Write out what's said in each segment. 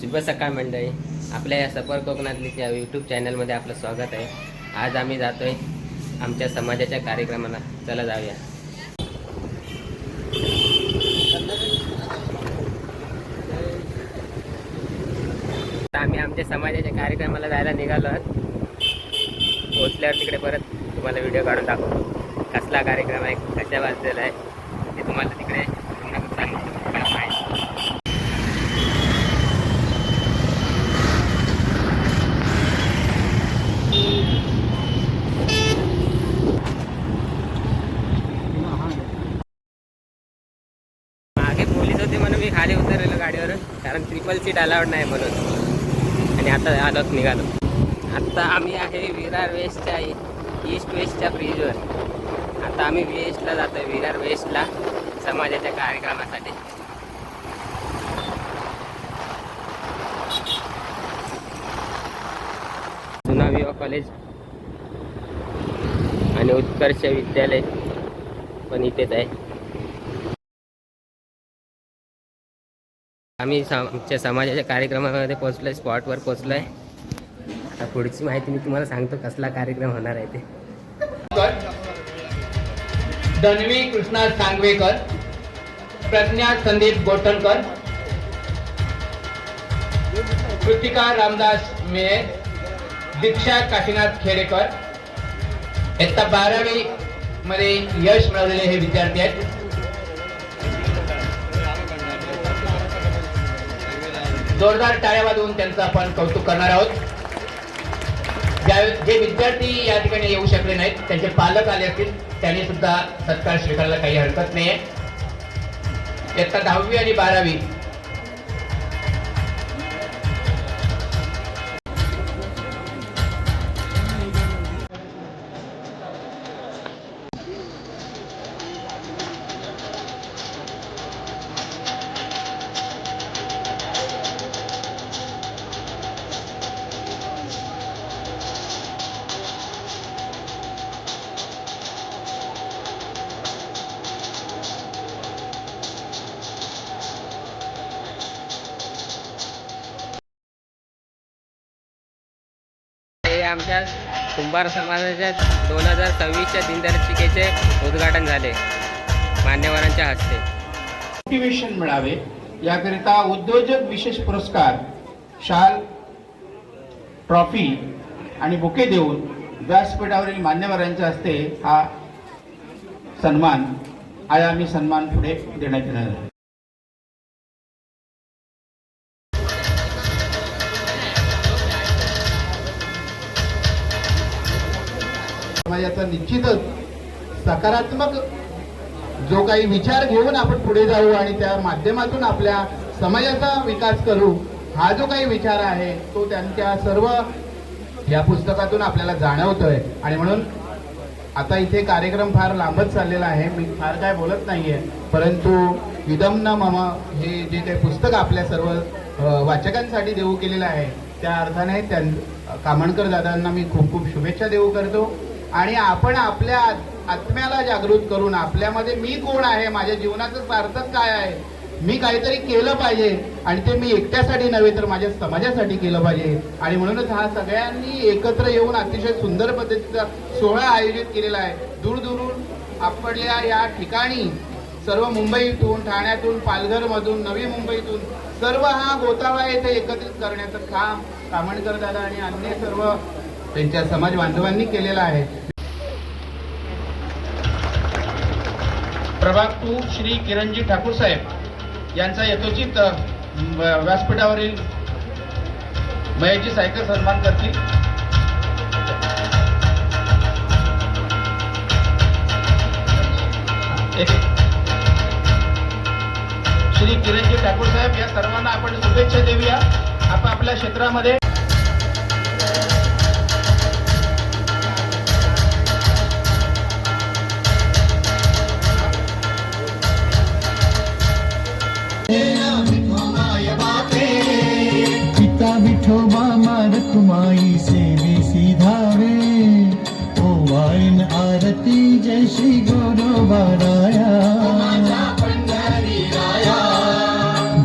शुभ सकाळ मंडळी. आपल्या या सफर कोकणातली या यूट्यूब चॅनलमध्ये आपलं स्वागत आहे. आज आम्ही जातो आहे आमच्या समाजाच्या कार्यक्रमाला. चला जाऊया. आम्ही आमच्या समाजाच्या कार्यक्रमाला जायला निघालो आहोत. पोचल्यावर तिकडे परत तुम्हाला व्हिडिओ काढून दाखवतो. कसला कार्यक्रम आहे? कशा वाजलेला आहे? ते तुम्हाला तिकडे पूर्ण सांगितलं काय आहे. मागे पोलीस होते म्हणून मी खाली उतरलेलो गाडीवर कारण ट्रिपल सीट अलाउड नाही म्हणून. आणि आता आलोच निघालो. आता आम्ही आहे विरार वेस्टच्या ईस्ट वेस्टच्या ब्रिजवर आता आम्ही वेस्टला जातोय विरार वेस्टला समाजाच्या कार्यक्रमासाठी. जुना विवा कॉलेज आणि उत्कर्ष विद्यालय पण इथेच आहे. आम्ही सम- आमच्या समाजाच्या कार्यक्रमामध्ये पोहोचलोय स्पॉटवर पोहोचलोय. आता पुढची माहिती मी तुम्हाला सांगतो कसला कार्यक्रम होणार आहे ते. धन्वी कृष्णा सांगवेकर प्रज्ञा संदीप गोठणकर कृतिका रामदास मेये दीक्षा काशीनाथ खेडेकर. इयत्ता बारावी मध्ये यश मिळवलेले हे विद्यार्थी आहेत. जोरदार टाळ्या वाजवून त्यांचं आपण कौतुक करणार आहोत. ज्या- जे विद्यार्थी या ठिकाणी येऊ शकले नाहीत त्यांचे पालक आले असतील त्यांनी सुद्धा सत्कार स्वीकारायला काही हरकत नाहीये. इयत्ता दहावी आणि बारावी आमच्या कुंभार समाजाच्या दोन हजार सव्वीसच्या दिनदर्शिकेचे उद्घाटन झाले. मान्यवरांच्या हस्ते. मोटिवेशन मिळावे. याकरिता उद्योजक विशेष पुरस्कार शाल ट्रॉफी आणि बुके देऊन व्यासपीठावरील मान्यवरांच्या हस्ते हा सन्मान आयामी सन्मान पुढे देण्यात येणार आहे. समाजाचा निश्चितच सकारात्मक जो काही विचार घेऊन आपण पुढे जाऊ आणि त्या माध्यमातून आपल्या समाजाचा विकास करू हा जो काही विचार आहे तो त्यांच्या सर्व या पुस्तकातून आपल्याला जाणवतोय. आणि म्हणून आता इथे कार्यक्रम फार लांबच चाललेला आहे. मी फार काय बोलत नाहीये. परंतु इदम न मम हे जे काही पुस्तक आपल्या सर्व वाचकांसाठी देऊ केलेलं आहे त्या अर्थाने त्यां कामणकर दादांना मी खूप खूप शुभेच्छा देऊ करतो. आणि आपण आपल्या आत्म्याला जागृत करून आपल्यामध्ये मी कोण आहे माझ्या जीवनाचं सार्थक काय आहे मी काहीतरी केलं पाहिजे आणि ते मी एकट्यासाठी नव्हे तर माझ्या समाजासाठी केलं पाहिजे. आणि म्हणूनच हा सगळ्यांनी एकत्र येऊन अतिशय सुंदर पद्धतीचा सोहळा आयोजित केलेला आहे. दूरदूरून आपल्या या ठिकाणी सर्व मुंबईतून ठाण्यातून पालघरमधून नवी मुंबईतून सर्व हा गोतावळा येथे एकत्रित करण्याचं काम कामणकर दादा आणि अन्य सर्व त्यांच्या समाज बांधवांनी केलेला आहे. प्रभाग टू श्री किरणजी ठाकूर साहेब यांचा यथोचित व्यासपीठावरील मयाची सायकल सन्मान करतील. श्री किरणजी ठाकूर साहेब या सर्वांना आपण शुभेच्छा देऊया. आपापल्या क्षेत्रामध्ये देवी सिधावे ओ वाईन आरती जय श्री गुरु बाराया।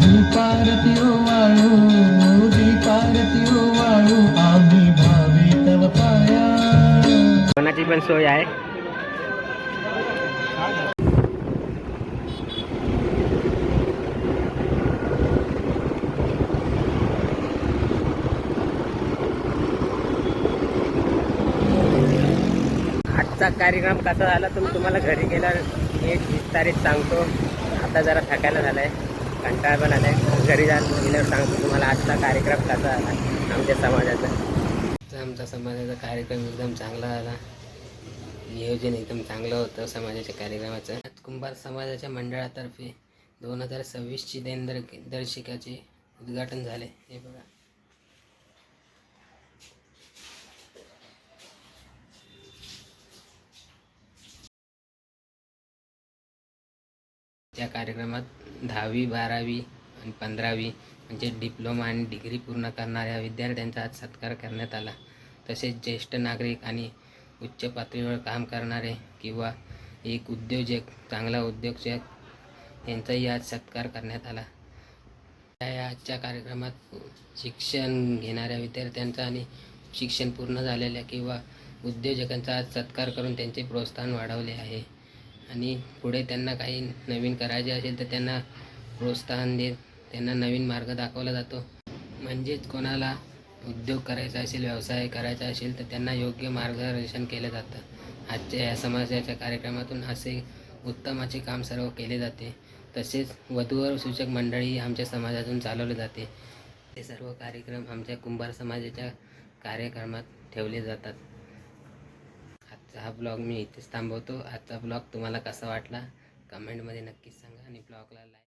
दीपारती वाळू दीपारती वाळू आम्ही भावे तव पाया। कोणाची पण सोय आहे. आजचा कार्यक्रम कसा झाला? तुम्ही तुम्हाला घरी गेल्यावर एक विस्तारित सांगतो. आता जरा थकायला झालाय. कंटाळा पण आलाय. घरी जा गेल्यावर सांगतो तुम्हाला आजचा कार्यक्रम कसा झाला आमच्या समाजाचा. आमचा समाजाचा कार्यक्रम एकदम चांगला झाला. नियोजन एकदम चांगलं होतं समाजाच्या कार्यक्रमाचं. कुंभार समाजाच्या मंडळातर्फे दोन हजार सव्वीसची देनदर दर्शिकाचे उद्घाटन झाले. हे बघा. त्या कार्यक्रमात दहावी बारावी आणि पंधरावी म्हणजे डिप्लोमा आणि डिग्री पूर्ण करणाऱ्या विद्यार्थ्यांचा आज सत्कार करण्यात आला. तसेच ज्येष्ठ नागरिक आणि उच्च पातळीवर काम करणारे किंवा एक उद्योजक चांगला उद्योजक यांचाही आज सत्कार करण्यात आला. या आजच्या कार्यक्रमात शिक्षण घेणाऱ्या विद्यार्थ्यांचा आणि शिक्षण पूर्ण झालेल्या किंवा उद्योजकांचा आज सत्कार करून त्यांचे प्रोत्साहन वाढवले आहे. आणि पुढे त्यांना काही नवीन करायचे असेल तर त्यांना प्रोत्साहन देत त्यांना नवीन मार्ग दाखवला जातो. म्हणजेच कोणाला उद्योग करायचा असेल व्यवसाय करायचा असेल तर त्यांना योग्य मार्गदर्शन केलं जातं. आजच्या या समाजाच्या कार्यक्रमातून असे उत्तमाचे काम सर्व केले जाते. तसेच वधूवर सूचक मंडळी आमच्या समाजातून चालवले जाते. हे सर्व कार्यक्रम आमच्या कुंभार समाजाच्या कार्यक्रमात ठेवले जातात. आजचा हा ब्लॉग मी इथेच थांबवतो. आजचा ब्लॉग तुम्हाला कसा वाटला? कमेंटमध्ये नक्कीच सांगा आणि ब्लॉगला लाईक